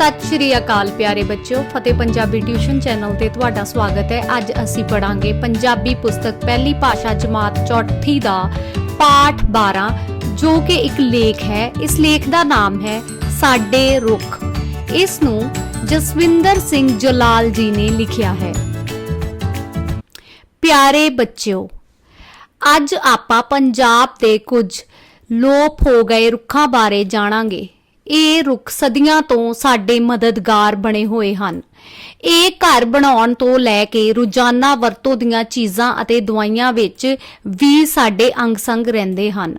ਸਤਿ ਸ਼੍ਰੀ ਅਕਾਲ ਪਿਆਰੇ ਬੱਚਿਓ, ਫਤਿਹ ਪੰਜਾਬੀ ਟਿਊਸ਼ਨ ਚੈਨਲ ਤੇ ਤੁਹਾਡਾ ਸਵਾਗਤ ਹੈ। ਅੱਜ ਅਸੀਂ ਪੜਾਂਗੇ ਪੰਜਾਬੀ ਪੁਸਤਕ ਪਹਿਲੀ ਭਾਸ਼ਾ ਜਮਾਤ ਚੌਥੀ ਦਾ ਪਾਠ 12 ਜੋ ਕਿ ਇੱਕ ਲੇਖ ਹੈ। ਇਸ ਲੇਖ ਦਾ ਨਾਮ ਹੈ ਸਾਡੇ ਰੁੱਖ। ਇਸ ਨੂੰ ਜਸਵਿੰਦਰ ਸਿੰਘ ਜਲਾਲ ਜੀ ਨੇ ਲਿਖਿਆ ਹੈ। ਪਿਆਰੇ ਬੱਚਿਓ, ਅੱਜ ਆਪਾਂ ਪੰਜਾਬ ਦੇ ਕੁਝ ਲੋਪ ਹੋ ਗਏ ਰੁੱਖਾਂ ਬਾਰੇ ਜਾਣਾਂਗੇ। ਇਹ ਰੁੱਖ ਸਦੀਆਂ ਤੋਂ ਸਾਡੇ ਮਦਦਗਾਰ ਬਣੇ ਹੋਏ ਹਨ। ਇਹ ਘਰ ਬਣਾਉਣ ਤੋਂ ਲੈ ਕੇ ਰੋਜ਼ਾਨਾ ਵਰਤੋਂ ਦੀਆਂ ਚੀਜ਼ਾਂ ਅਤੇ ਦਵਾਈਆਂ ਵਿੱਚ ਵੀ ਸਾਡੇ ਅੰਗ ਸੰਗ ਰਹਿੰਦੇ ਹਨ।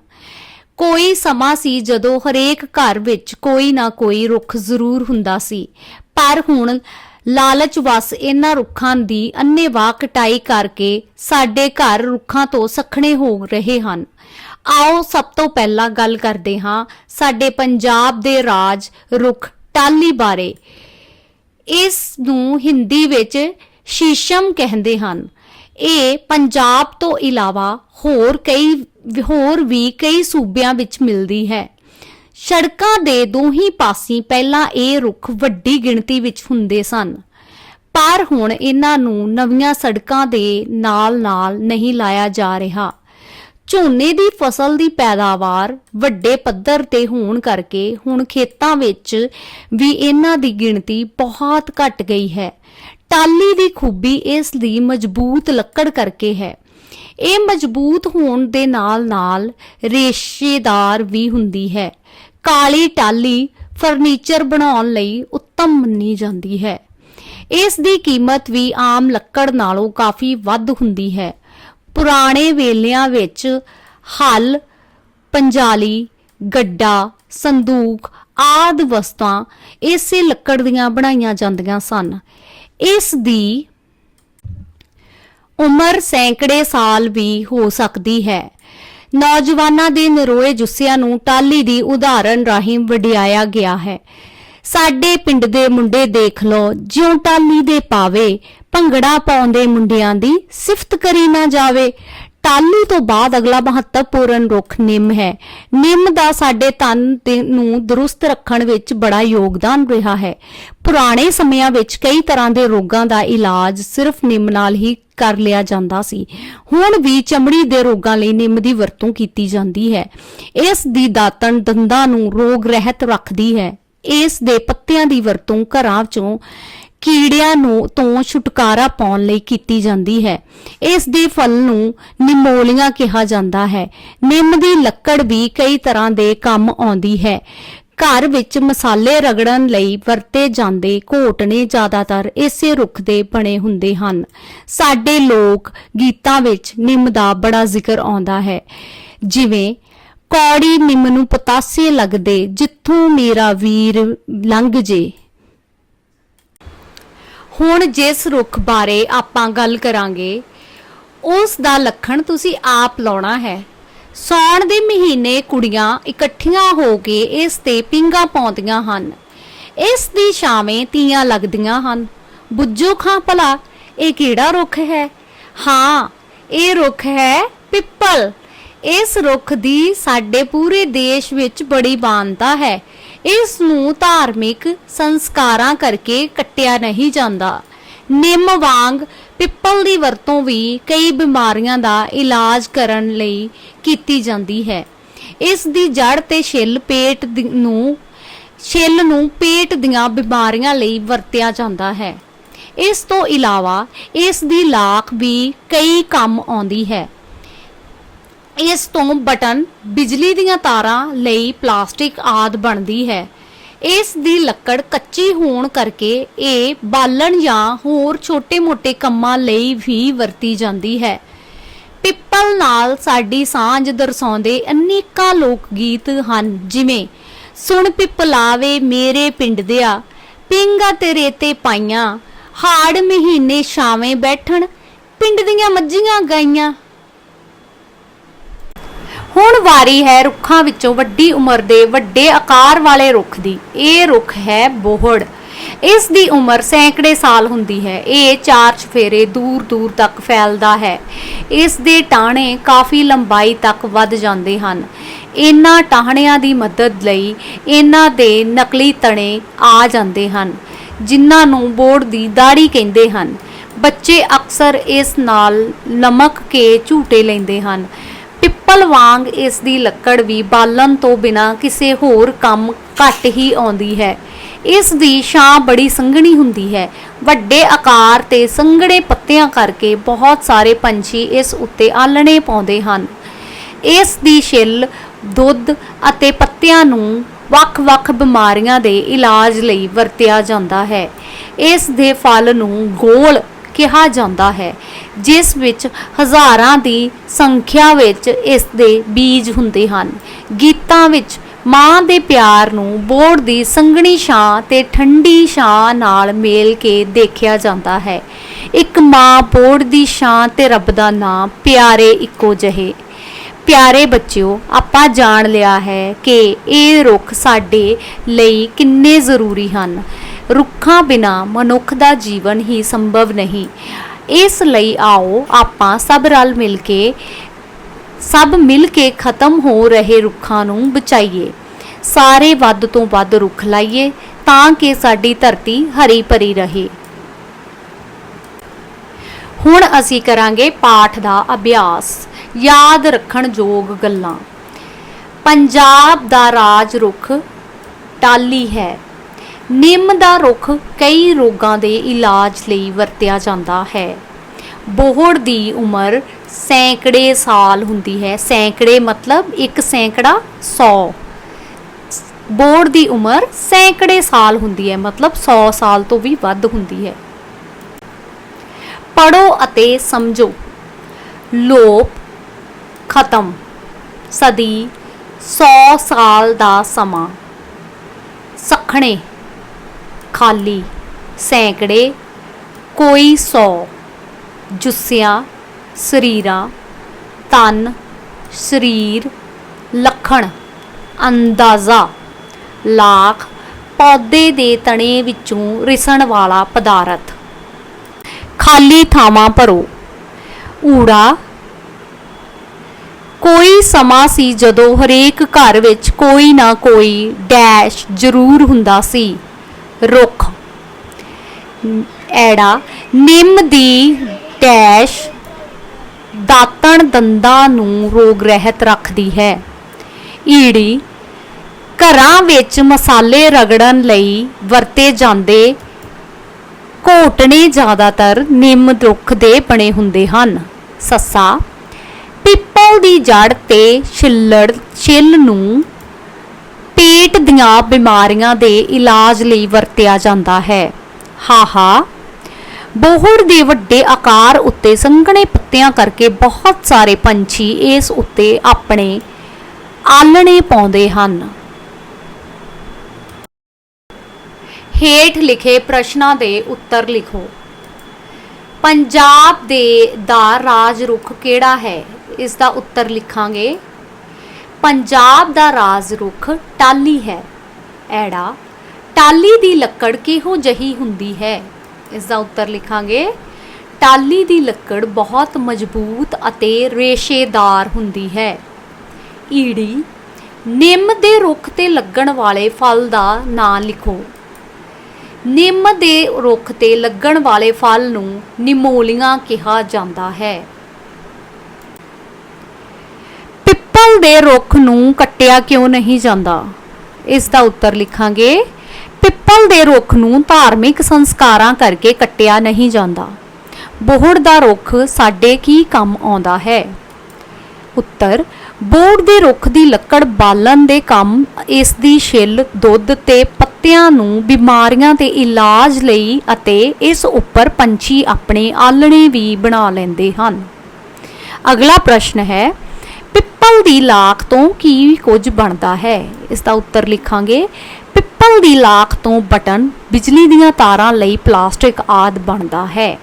ਕੋਈ ਸਮਾਂ ਸੀ ਜਦੋਂ ਹਰੇਕ ਘਰ ਵਿੱਚ ਕੋਈ ਨਾ ਕੋਈ ਰੁੱਖ ਜ਼ਰੂਰ ਹੁੰਦਾ ਸੀ। ਪਰ ਹੁਣ ਲਾਲਚ ਵਸ ਇਹਨਾਂ ਰੁੱਖਾਂ ਦੀ ਅੰਨੇਵਾਹ ਕਟਾਈ ਕਰਕੇ ਸਾਡੇ ਘਰ ਰੁੱਖਾਂ ਤੋਂ ਸਖਣੇ ਹੋ ਰਹੇ ਹਨ। ਆਓ ਸਭ ਤੋਂ ਪਹਿਲਾਂ ਗੱਲ ਕਰਦੇ ਹਾਂ ਸਾਡੇ ਪੰਜਾਬ ਦੇ ਰਾਜ ਰੁੱਖ ਟਾਲੀ ਬਾਰੇ। ਇਸ ਨੂੰ ਹਿੰਦੀ ਵਿੱਚ ਸ਼ੀਸ਼ਮ ਕਹਿੰਦੇ ਹਨ। ਇਹ ਪੰਜਾਬ ਤੋਂ ਇਲਾਵਾ ਹੋਰ ਕਈ, ਹੋਰ ਵੀ ਕਈ ਸੂਬਿਆਂ ਵਿੱਚ ਮਿਲਦੀ ਹੈ। ਸੜਕਾਂ ਦੇ ਦੋਹੀ ਪਾਸੇ ਪਹਿਲਾਂ ਇਹ ਰੁੱਖ ਵੱਡੀ ਗਿਣਤੀ ਵਿੱਚ ਹੁੰਦੇ ਸਨ। ਪਰ ਹੁਣ ਇਹਨਾਂ ਨੂੰ ਨਵੀਆਂ ਸੜਕਾਂ ਦੇ ਨਾਲ-ਨਾਲ ਨਹੀਂ ਲਾਇਆ ਜਾ ਰਿਹਾ। ਝੋਨੇ ਦੀ ਫਸਲ ਦੀ ਪੈਦਾਵਾਰ ਵੱਡੇ ਪੱਧਰ ਤੇ ਹੋਣ ਕਰਕੇ ਹੁਣ ਖੇਤਾਂ ਵਿੱਚ ਵੀ ਇਹਨਾਂ ਦੀ ਗਿਣਤੀ ਬਹੁਤ ਘਟ ਗਈ ਹੈ। ਟਾਲੀ ਦੀ ਖੂਬੀ ਇਸ ਦੀ ਮਜ਼ਬੂਤ ਲੱਕੜ ਕਰਕੇ ਹੈ। ਇਹ ਮਜ਼ਬੂਤ ਹੋਣ ਦੇ ਨਾਲ-ਨਾਲ ਰੇਸ਼ੇਦਾਰ ਵੀ ਹੁੰਦੀ ਹੈ। ਕਾਲੀ ਟਾਲੀ ਫਰਨੀਚਰ ਬਣਾਉਣ ਲਈ ਉੱਤਮ ਮੰਨੀ ਜਾਂਦੀ ਹੈ। ਇਸ ਦੀ ਕੀਮਤ ਵੀ ਆਮ ਲੱਕੜ ਨਾਲੋਂ ਕਾਫੀ ਵੱਧ ਹੁੰਦੀ ਹੈ। ਪੁਰਾਣੇ ਵੇਲਿਆਂ ਵਿੱਚ ਹਲ, ਪੰਜਾਲੀ, ਗੱਡਾ, ਸੰਦੂਕ ਆਦ ਵਸਤਾਂ ਇਸੇ ਲੱਕੜ ਦੀਆਂ ਬਣਾਈਆਂ ਜਾਂਦੀਆਂ ਸਨ। ਇਸ ਦੀ ਉਮਰ ਸੈਂਕੜੇ ਸਾਲ ਵੀ ਹੋ ਸਕਦੀ ਹੈ। ਨੌਜਵਾਨਾਂ ਦੇ ਨਰੋਏ ਜੁੱਸਿਆਂ ਨੂੰ ਟਾਲੀ ਦੀ ਉਦਾਹਰਣ ਰਾਹੀਂ ਵਡਿਆਇਆ ਗਿਆ ਹੈ। ਸਾਡੇ ਪਿੰਡ ਦੇ ਮੁੰਡੇ ਦੇਖ ਲੋ ਜਿਉਂ ਟਾਲੀ ਦੇ ਪਾਵੇ, ਭੰਗੜਾ ਪਾਉਂਦੇ ਮੁੰਡਿਆਂ ਦੀ ਸਿਫਤ ਕਰੀ ਨਾ ਜਾਵੇ। ਟਾਲੀ ਤੋਂ ਬਾਅਦ ਅਗਲਾ ਮਹੱਤਵਪੂਰਨ ਰੁੱਖ ਨਿੰਮ ਹੈ। ਨਿੰਮ ਦਾ ਸਾਡੇ ਤਨ ਨੂੰ ਦਰੁਸਤ ਰੱਖਣ ਵਿੱਚ ਬੜਾ ਯੋਗਦਾਨ ਰਿਹਾ ਹੈ। ਪੁਰਾਣੇ ਸਮਿਆਂ ਵਿੱਚ ਕਈ ਤਰ੍ਹਾਂ ਦੇ ਰੋਗਾਂ ਦਾ ਇਲਾਜ ਸਿਰਫ ਨਿੰਮ ਨਾਲ ਹੀ ਕਰ ਲਿਆ ਜਾਂਦਾ ਸੀ। ਹੁਣ ਵੀ ਚਮੜੀ ਦੇ ਰੋਗਾਂ ਲਈ ਨਿੰਮ ਦੀ ਵਰਤੋਂ ਕੀਤੀ ਜਾਂਦੀ ਹੈ। ਇਸ ਦੀ ਦਾਤਣ ਦੰਦਾਂ ਨੂੰ ਰੋਗ ਰਹਿਤ ਰੱਖਦੀ ਹੈ। ਇਸ ਦੇ ਪੱਤਿਆਂ ਦੀ ਵਰਤੋਂ ਘਰਾਂ 'ਚੋਂ ਕੀੜਿਆਂ ਨੂੰ ਤੋਂ ਛੁਟਕਾਰਾ ਪਾਉਣ ਲਈ ਕੀਤੀ ਜਾਂਦੀ ਹੈ। ਇਸ ਦੇ ਫਲ ਨੂੰ ਨਿਮੋਲੀਆਂ ਕਿਹਾ ਜਾਂਦਾ ਹੈ। ਨਿੰਮ ਦੀ ਲੱਕੜ ਵੀ ਕਈ ਤਰ੍ਹਾਂ ਦੇ ਕੰਮ ਆਉਂਦੀ ਹੈ। ਘਰ ਵਿੱਚ ਮਸਾਲੇ ਰਗੜਨ ਲਈ ਵਰਤੇ ਜਾਂਦੇ ਘੋਟਣੇ ਜ਼ਿਆਦਾਤਰ ਇਸੇ ਰੁੱਖ ਦੇ ਬਣੇ ਹੁੰਦੇ ਹਨ। ਸਾਡੇ ਲੋਕ ਗੀਤਾਂ ਵਿੱਚ ਨਿੰਮ ਦਾ ਬੜਾ ਜ਼ਿਕਰ ਆਉਂਦਾ ਹੈ। ਜਿਵੇਂ ਕੌੜੀ ਨਿੰਮ ਨੂੰ ਪਤਾਸੇ ਲੱਗਦੇ, ਜਿੱਥੋਂ ਮੇਰਾ ਵੀਰ ਲੰਘ ਜੇ। ਹੁਣ ਜਿਸ ਰੁੱਖ ਬਾਰੇ ਆਪਾਂ ਗੱਲ ਕਰਾਂਗੇ, ਉਸ ਦਾ ਲੱਖਣ ਤੁਸੀਂ ਆਪ ਲਾਉਣਾ ਹੈ। ਸੌਣ ਦੇ ਮਹੀਨੇ ਕੁੜੀਆਂ ਇਕੱਠੀਆਂ ਹੋ ਕੇ ਇਸ ਤੇ ਪਿੰਗਾ ਪਾਉਂਦੀਆਂ ਹਨ। ਇਸ ਦੀ ਛਾਵੇਂ ਤੀਆਂ ਲੱਗਦੀਆਂ ਹਨ। ਬੁੱਝੋ ਖਾਂ ਭਲਾ, ਇਹ ਕਿਹੜਾ ਰੁੱਖ ਹੈ? ਹਾਂ, ਇਹ ਰੁੱਖ ਹੈ ਪਿੱਪਲ। ਇਸ ਰੁੱਖ ਦੀ ਸਾਡੇ ਪੂਰੇ ਦੇਸ਼ ਵਿੱਚ ਬੜੀ ਮਾਨਤਾ ਹੈ। ਇਸ ਨੂੰ ਧਾਰਮਿਕ ਸੰਸਕਾਰਾਂ ਕਰਕੇ ਕੱਟਿਆ ਨਹੀਂ ਜਾਂਦਾ। ਨਿੰਮ ਵਾਂਗ ਪਿੱਪਲ ਦੀ ਵਰਤੋਂ ਵੀ ਕਈ ਬਿਮਾਰੀਆਂ ਦਾ ਇਲਾਜ ਕਰਨ ਲਈ ਕੀਤੀ ਜਾਂਦੀ ਹੈ। ਇਸ ਦੀ ਜੜ ਤੇ ਛਿੱਲ ਪੇਟ ਦੀ- ਨੂੰ, ਛਿੱਲ ਨੂੰ ਪੇਟ ਦੀਆਂ ਬਿਮਾਰੀਆਂ ਲਈ ਵਰਤਿਆ ਜਾਂਦਾ ਹੈ। ਇਸ ਤੋਂ ਇਲਾਵਾ ਇਸ ਦੀ ਲਾਖ ਵੀ ਕਈ ਕੰਮ ਆਉਂਦੀ ਹੈ। ਇਸ ਤੋਂ ਬਟਨ ਬਿਜਲੀ ਦੀਆਂ ਤਾਰਾਂ ਲਈ ਪਲਾਸਟਿਕ ਆਦ ਬਣਦੀ ਹੈ। ਇਸ ਦੀ ਲੱਕੜ ਕੱਚੀ ਹੋਣ ਕਰਕੇ ਇਹ ਬਾਲਣ ਜਾਂ ਹੋਰ ਛੋਟੇ-ਮੋਟੇ ਕੰਮਾਂ ਲਈ ਵੀ ਵਰਤੀ ਜਾਂਦੀ ਹੈ। ਪਿੱਪਲ ਨਾਲ ਸਾਡੀ ਸਾਂਝ ਦਰਸਾਉਂਦੇ ਅਨੇਕਾਂ ਲੋਕ ਗੀਤ ਹਨ, ਜਿਵੇਂ, ਸੁਣ ਪਿੱਪਲਾਵੇ ਮੇਰੇ ਪਿੰਡ ਦਿਆ, ਪਿੰਗਾ ਤੇਰੇ ਤੇ ਪਾਈਆਂ, ਹਾੜ ਮਹੀਨੇ ਛਾਵੇਂ ਬੈਠਣ, ਪਿੰਡ ਦੀਆਂ ਮੱਝੀਆਂ ਗਾਈਆਂ। ਹੁਣ ਵਾਰੀ ਹੈ ਰੁੱਖਾਂ ਵਿੱਚੋਂ ਵੱਡੀ ਉਮਰ ਦੇ ਵੱਡੇ ਆਕਾਰ ਵਾਲੇ ਰੁੱਖ ਦੀ। ਇਹ ਰੁੱਖ ਹੈ ਬੋਹੜ। ਇਸ ਦੀ ਉਮਰ ਸੈਂਕੜੇ ਸਾਲ ਹੁੰਦੀ ਹੈ। ਇਹ ਚਾਰ ਚਫੇਰੇ ਦੂਰ ਦੂਰ ਤੱਕ ਫੈਲਦਾ ਹੈ। ਇਸ ਦੇ ਟਾਹਣੇ ਕਾਫੀ ਲੰਬਾਈ ਤੱਕ ਵੱਧ ਜਾਂਦੇ ਹਨ। ਇਹਨਾਂ ਟਾਹਣਿਆਂ ਦੀ ਮਦਦ ਲਈ ਇਹਨਾਂ ਦੇ ਨਕਲੀ ਤਣੇ ਆ ਜਾਂਦੇ ਹਨ, ਜਿਨ੍ਹਾਂ ਨੂੰ ਬੋਰਡ ਦੀ ਦਾੜੀ ਕਹਿੰਦੇ ਹਨ। ਬੱਚੇ ਅਕਸਰ ਇਸ ਨਾਲ ਲਮਕ ਕੇ ਝੂਟੇ ਲੈਂਦੇ ਹਨ। ਪਿੱਪਲ ਵਾਂਗ ਇਸ ਦੀ ਲੱਕੜ ਵੀ ਬਾਲਣ ਤੋਂ ਬਿਨਾ ਕਿਸੇ ਹੋਰ ਕੰਮ ਘੱਟ ਹੀ ਆਉਂਦੀ ਹੈ। ਇਸ ਦੀ ਛਾਂ ਬੜੀ ਸੰਘਣੀ ਹੁੰਦੀ ਹੈ। ਵੱਡੇ ਆਕਾਰ ਤੇ ਸੰਘਣੇ ਪੱਤਿਆਂ ਕਰਕੇ ਬਹੁਤ ਸਾਰੇ ਪੰਛੀ ਇਸ ਉੱਤੇ ਆਲਣੇ ਪਾਉਂਦੇ ਹਨ। ਇਸ ਦੀ ਛਿੱਲ, ਦੁੱਧ ਅਤੇ ਪੱਤਿਆਂ ਨੂੰ ਵੱਖ-ਵੱਖ ਬਿਮਾਰੀਆਂ ਦੇ ਇਲਾਜ ਲਈ ਵਰਤਿਆ ਜਾਂਦਾ ਹੈ। ਇਸ ਦੇ ਫਲ ਨੂੰ ਗੋਲ ਕਿਹਾ ਜਾਂਦਾ ਹੈ, ਜਿਸ ਵਿੱਚ ਹਜ਼ਾਰਾਂ ਦੀ ਸੰਖਿਆ ਵਿੱਚ ਇਸ ਦੇ ਬੀਜ ਹੁੰਦੇ ਹਨ। ਗੀਤਾਂ ਵਿੱਚ ਮਾਂ ਦੇ ਪਿਆਰ ਨੂੰ ਬੋੜ ਦੀ ਸੰਘਣੀ ਛਾਂ ਤੇ ਠੰਡੀ ਛਾਂ ਨਾਲ ਮੇਲ ਕੇ ਦੇਖਿਆ ਜਾਂਦਾ ਹੈ। ਇੱਕ ਮਾਂ ਬੋੜ ਦੀ ਛਾਂ ਤੇ ਰੱਬ ਦਾ ਨਾਮ ਪਿਆਰੇ ਇੱਕੋ ਜਿਹੇ। ਪਿਆਰੇ ਬੱਚਿਓ, ਆਪਾਂ ਜਾਣ ਲਿਆ ਹੈ ਕਿ ਇਹ ਰੁੱਖ ਸਾਡੇ ਲਈ ਕਿੰਨੇ ਜ਼ਰੂਰੀ ਹਨ। ਰੁੱਖਾਂ ਬਿਨਾ ਮਨੁੱਖ ਦਾ ਜੀਵਨ ਹੀ ਸੰਭਵ ਨਹੀਂ। ਇਸ ਲਈ ਆਓ ਆਪਾਂ ਸਭ ਰਲ ਮਿਲ ਕੇ, ਸਭ ਮਿਲ ਕੇ ਖਤਮ ਹੋ ਰਹੇ ਰੁੱਖਾਂ ਨੂੰ ਬਚਾਈਏ। ਸਾਰੇ ਵੱਧ ਤੋਂ ਵੱਧ ਰੁੱਖ ਲਾਈਏ ਤਾਂ ਕਿ ਸਾਡੀ ਧਰਤੀ ਹਰੀ ਭਰੀ ਰਹੇ। ਹੁਣ ਅਸੀਂ ਕਰਾਂਗੇ ਪਾਠ ਦਾ ਅਭਿਆਸ। ਯਾਦ ਰੱਖਣ ਯੋਗ ਗੱਲਾਂ। ਪੰਜਾਬ ਦਾ ਰਾਜ ਰੁੱਖ ਟਾਲੀ ਹੈ। ਨਿੰਮ ਦਾ ਰੁੱਖ ਕਈ ਰੋਗਾਂ ਦੇ ਇਲਾਜ ਲਈ ਵਰਤਿਆ ਜਾਂਦਾ ਹੈ। ਬੋਹੜ ਦੀ ਉਮਰ ਸੈਂਕੜੇ ਸਾਲ ਹੁੰਦੀ ਹੈ। ਸੈਂਕੜੇ ਮਤਲਬ ਇੱਕ ਸੈਂਕੜਾ 100 ਬੋਹੜ ਦੀ ਉਮਰ ਸੈਂਕੜੇ ਸਾਲ ਹੁੰਦੀ ਹੈ, ਮਤਲਬ 100 ਸਾਲ ਤੋਂ ਵੀ ਵੱਧ ਹੁੰਦੀ ਹੈ। ਪੜੋ ਅਤੇ ਸਮਝੋ। ਲੋਪ ਖਤਮ। ਸਦੀ 100 ਸਾਲ ਦਾ ਸਮਾਂ। ਸਖਣੇ ਖਾਲੀ ਸੈਂਕੜੇ, ਕੋਈ ਸੌ ਜੁੱਸਿਆਂ, ਸਰੀਰਾਂ, ਤਨ, ਸਰੀਰ, ਲੱਖਣ, ਅੰਦਾਜ਼ਾ, ਲਾਖ ਪੌਦੇ ਦੇ ਤਣੇ ਵਿੱਚੋਂ ਰਿਸਣ ਵਾਲਾ ਪਦਾਰਥ। ਖਾਲੀ ਥਾਵਾਂ ਭਰੋ। ਊੜਾ ਕੋਈ ਸਮਾਂ ਸੀ ਜਦੋਂ ਹਰੇਕ ਘਰ ਵਿੱਚ ਕੋਈ ਨਾ ਕੋਈ ਡੈਸ਼ ਜ਼ਰੂਰ ਹੁੰਦਾ ਸੀ। ਰੁੱਖ। ਐੜਾ, ਨਿੰਮ ਦੀ ਡੈਸ਼ ਦਾਤਣ ਦੰਦਾਂ ਨੂੰ ਰੋਗ ਰਹਿਤ ਰੱਖਦੀ ਹੈ। ਈੜੀ, ਘਰਾਂ ਵਿੱਚ ਮਸਾਲੇ ਰਗੜਨ ਲਈ ਵਰਤੇ ਜਾਂਦੇ ਘੋਟਣੇ ਜ਼ਿਆਦਾਤਰ ਨਿੰਮ ਰੁੱਖ ਦੇ ਬਣੇ ਹੁੰਦੇ ਹਨ। ਸੱਸਾ, ਪਿੱਪਲ ਦੀ ਜੜ ਤੇ ਛਿੱਲੜ ਛਿੱਲ ਨੂੰ ਪੇਟ ਦੀਆਂ ਬਿਮਾਰੀਆਂ ਦੇ ਇਲਾਜ ਲਈ ਵਰਤਿਆ ਜਾਂਦਾ ਹੈ। ਹਾਹਾ, ਬੋਹੜ ਦੇ ਵੱਡੇ ਆਕਾਰ ਉੱਤੇ ਸੰਘਣੇ ਪੱਤਿਆਂ ਕਰਕੇ ਬਹੁਤ ਸਾਰੇ ਪੰਛੀ ਇਸ ਉੱਤੇ ਆਪਣੇ ਆਲਣੇ ਪਾਉਂਦੇ ਹਨ। ਹੇਠ ਲਿਖੇ ਪ੍ਰਸ਼ਨਾਂ ਦੇ ਉੱਤਰ ਲਿਖੋ। ਪੰਜਾਬ ਦੇ ਦਾ ਰਾਜ ਰੁੱਖ ਕਿਹੜਾ ਹੈ? ਇਸ ਦਾ ਉੱਤਰ ਲਿਖਾਂਗੇ। ਪੰਜਾਬ ਦਾ ਰਾਜ ਰੁੱਖ ਟਾਲੀ ਹੈ। ਐੜਾ, ਟਾਲੀ ਦੀ ਲੱਕੜ ਕਿਹੋ ਜਹੀ ਹੁੰਦੀ ਹੈ? ਇਸ ਦਾ ਉੱਤਰ ਲਿਖਾਂਗੇ। ਟਾਲੀ ਦੀ ਲੱਕੜ ਬਹੁਤ ਮਜ਼ਬੂਤ ਅਤੇ ਰੇਸ਼ੇਦਾਰ ਹੁੰਦੀ ਹੈ। ਈੜੀ, ਨਿੰਮ ਦੇ ਰੁੱਖ ਤੇ ਲੱਗਣ ਵਾਲੇ ਫਲ ਦਾ ਨਾਂ ਲਿਖੋ। ਨਿੰਮ ਦੇ ਰੁੱਖ ਤੇ ਲੱਗਣ ਵਾਲੇ ਫਲ ਨੂੰ ਨਿਮੋਲੀਆਂ ਕਿਹਾ ਜਾਂਦਾ ਹੈ। ਪਿੱਪਲ ਦੇ ਰੁੱਖ ਨੂੰ ਕੱਟਿਆ ਕਿਉਂ ਨਹੀਂ ਜਾਂਦਾ? ਇਸ ਦਾ ਉੱਤਰ ਲਿਖਾਂਗੇ। ਪਿੱਪਲ ਦੇ ਰੁੱਖ ਨੂੰ ਧਾਰਮਿਕ ਸੰਸਕਾਰਾਂ ਕਰਕੇ ਕੱਟਿਆ ਨਹੀਂ ਜਾਂਦਾ। ਬੋਹੜ ਦਾ ਰੁੱਖ ਸਾਡੇ ਕੀ ਕੰਮ ਆਉਂਦਾ ਹੈ? ਉੱਤਰ, ਬੋਹੜ ਦੇ ਰੁੱਖ ਦੀ ਲੱਕੜ ਬਾਲਣ ਦੇ ਕੰਮ ਇਸ ਦੀ ਛਿੱਲ, ਦੁੱਧ ਤੇ ਪੱਤਿਆਂ ਨੂੰ ਬਿਮਾਰੀਆਂ ਦੇ ਇਲਾਜ ਲਈ ਅਤੇ ਇਸ ਉੱਪਰ ਪੰਛੀ ਆਪਣੇ ਆਲਣੇ ਵੀ ਬਣਾ ਲੈਂਦੇ ਹਨ। ਅਗਲਾ ਪ੍ਰਸ਼ਨ ਹੈ ਪਿੱਪਲ ਦੀ ਲਾਖ ਤੋਂ ਕੀ ਕੁਝ ਬਣਦਾ ਹੈ? ਇਸ ਦਾ ਉੱਤਰ ਲਿਖਾਂਗੇ। ਪਿੱਪਲ ਦੀ ਲਾਖ ਤੋਂ ਬਟਨ ਬਿਜਲੀ ਦੀਆਂ ਤਾਰਾਂ ਲਈ ਪਲਾਸਟਿਕ ਆਦ ਬਣਦਾ ਹੈ।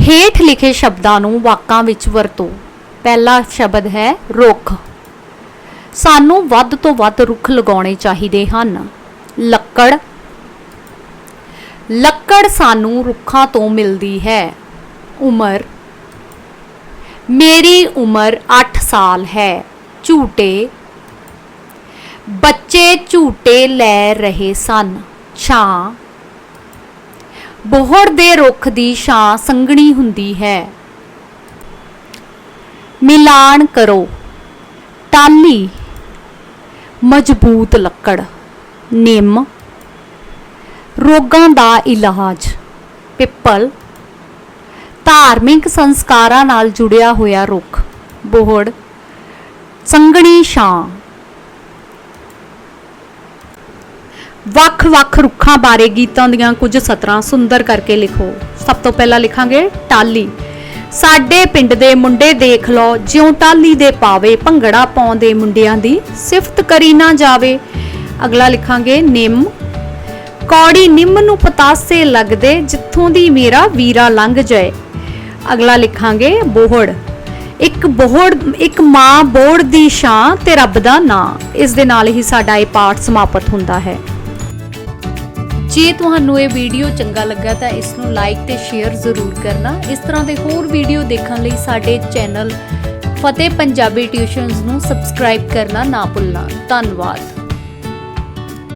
ਹੇਠ ਲਿਖੇ ਸ਼ਬਦਾਂ ਨੂੰ ਵਾਕਾਂ ਵਿੱਚ ਵਰਤੋ। ਪਹਿਲਾ ਸ਼ਬਦ ਹੈ ਰੁੱਖ। ਸਾਨੂੰ ਵੱਧ ਤੋਂ ਵੱਧ ਰੁੱਖ ਲਗਾਉਣੇ ਚਾਹੀਦੇ ਹਨ। ਲੱਕੜ। ਲੱਕੜ ਸਾਨੂੰ ਰੁੱਖਾਂ ਤੋਂ ਮਿਲਦੀ ਹੈ। ਉਮਰ। ਮੇਰੀ ਉਮਰ 8 ਸਾਲ ਹੈ। ਝੂਟੇ। ਬੱਚੇ ਝੂਟੇ ਲੈ ਰਹੇ ਸਨ। ਛਾਂ। ਬੋਹੜ ਦੇ ਰੁੱਖ ਦੀ ਛਾਂ ਸੰਘਣੀ ਹੁੰਦੀ ਹੈ। ਮਿਲਾਨ ਕਰੋ। ਟਾਲੀ ਮਜ਼ਬੂਤ ਲੱਕੜ। ਨਿੰਮ। ਰੋਗਾਂ ਦਾ ਇਲਾਜ। ਪਿੱਪਲ। ਧਾਰਮਿਕ ਸੰਸਕਾਰਾਂ ਨਾਲ ਜੁੜਿਆ ਹੋਇਆ ਰੁੱਖ। ਬੋਹੜ, ਸੰਘਣੀ ਛਾਂ। ਵੱਖ-ਵੱਖ ਰੁੱਖਾਂ ਬਾਰੇ ਗੀਤਾਂ ਦੀਆਂ ਕੁਝ ਸਤਰਾਂ ਸੁੰਦਰ ਕਰਕੇ ਲਿਖੋ। ਸਭ ਤੋਂ ਪਹਿਲਾਂ ਲਿਖਾਂਗੇ ਟਾਲੀ। ਸਾਡੇ ਪਿੰਡ ਦੇ ਮੁੰਡੇ ਦੇਖ ਲਓ, ਜਿਉਂ ਟਾਲੀ ਦੇ ਪਾਵੇ, ਭੰਗੜਾ ਪਾਉਂਦੇ ਮੁੰਡਿਆਂ ਦੀ ਸਿਫਤ ਕਰੀ ਨਾ ਜਾਵੇ। ਅਗਲਾ ਲਿਖਾਂਗੇ ਨਿੰਮ। ਕੌੜੀ ਨਿੰਮ ਨੂੰ ਪਤਾਸੇ ਲੱਗਦੇ, ਜਿੱਥੋਂ ਦੀ ਮੇਰਾ ਵੀਰਾ ਲੰਘ ਜਾਏ। ਅਗਲਾ ਲਿਖਾਂਗੇ, ਬੋਹੜ। ਇੱਕ ਬੋਹੜ, ਇੱਕ ਮਾਂ ਬੋਹੜ ਦੀ ਛਾਂ ਤੇ ਰੱਬ ਦਾ ਨਾਂ। ਇਸ ਦੇ ਨਾਲ ਹੀ ਸਾਡਾ ਇਹ ਪਾਠ ਸਮਾਪਤ ਹੁੰਦਾ ਹੈ। ਜੇ ਤੁਹਾਨੂੰ ਇਹ ਵੀਡੀਓ ਚੰਗਾ ਲੱਗਾ ਤਾਂ ਇਸ ਨੂੰ ਲਾਈਕ ਤੇ ਸ਼ੇਅਰ ਜ਼ਰੂਰ ਕਰਨਾ। ਇਸ ਤਰ੍ਹਾਂ ਦੇ ਹੋਰ ਵੀਡੀਓ ਦੇਖਣ ਲਈ ਸਾਡੇ ਚੈਨਲ ਫਤਿਹ ਪੰਜਾਬੀ ਟਿਊਸ਼ਨਸ ਨੂੰ ਸਬਸਕ੍ਰਾਈਬ ਕਰਨਾ ਨਾ ਭੁੱਲਣਾ। ਧੰਨਵਾਦ।